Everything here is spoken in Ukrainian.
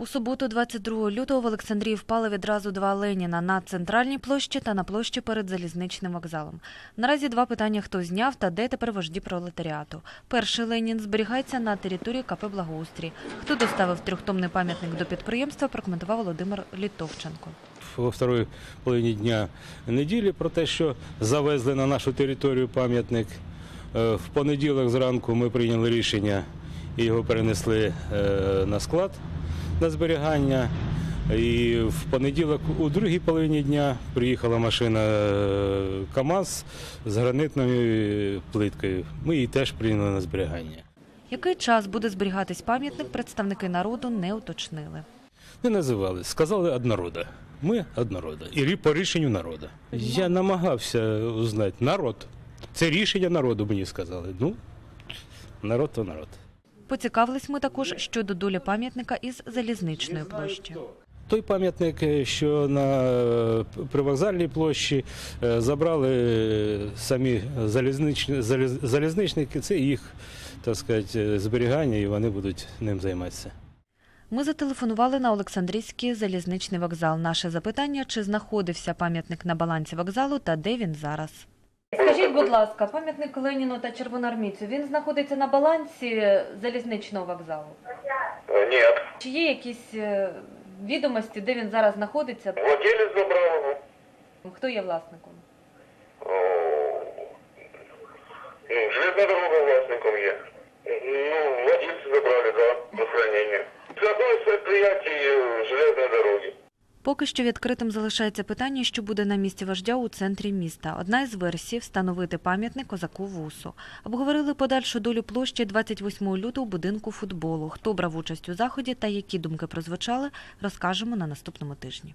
У суботу, 22 лютого, в Олександрії впали відразу два Леніна на центральній площі та на площі перед залізничним вокзалом. Наразі два питання: хто зняв та де тепер вожді пролетаріату. Перший Ленін зберігається на території КП Благоустрій. Хто доставив трьохтомний пам'ятник до підприємства, прокоментував Володимир Літовченко. во второй половині дня неділі про те, що завезли на нашу територію пам'ятник. Е, В понеділок зранку ми прийняли рішення і його перенесли е, на склад на зберігання. І в понеділок у другій половині дня приїхала машина е, КАМАЗ з гранитною плиткою. Ми її теж прийняли на зберігання. Який час буде зберігатись пам'ятник, представники народу не уточнили. Не називали, сказали однорода. Ми однорода. І по рішенню народу. Я намагався узнати народ. Це рішення народу, мені сказали. Ну, народ то народ. Поцікавились ми також щодо долі пам'ятника із залізничної площі. Той пам'ятник, е, що на е, привокзальній площі е, забрали самі залізничні, залізничники, це їх, так сказати, зберігання, і вони будуть ним займатися. Ми зателефонували на Олександрійський залізничний вокзал. Наше запитання, чи знаходився пам'ятник на балансі вокзалу та де він зараз. Скажіть, будь ласка, пам'ятник Леніну та Червоноармійцю, він знаходиться на балансі залізничного вокзалу? Э, Нет. Чи є якісь е, відомості, де він зараз знаходиться? Владелец забрал его. Хто є власником? О, Ну, железная дорога властником є. Ну, владельцы забрали, да, на хранение. Это одно из предприятий э, железной дороги. Поки що відкритим залишається питання, що буде на місці вождя у центрі міста. Одна із версій встановити пам'ятник козаку Вусу. Обговорили подальшу долю площі 28 лютого будинку футболу. Хто брав участь у заході та які думки прозвучали, розкажемо на наступному тижні.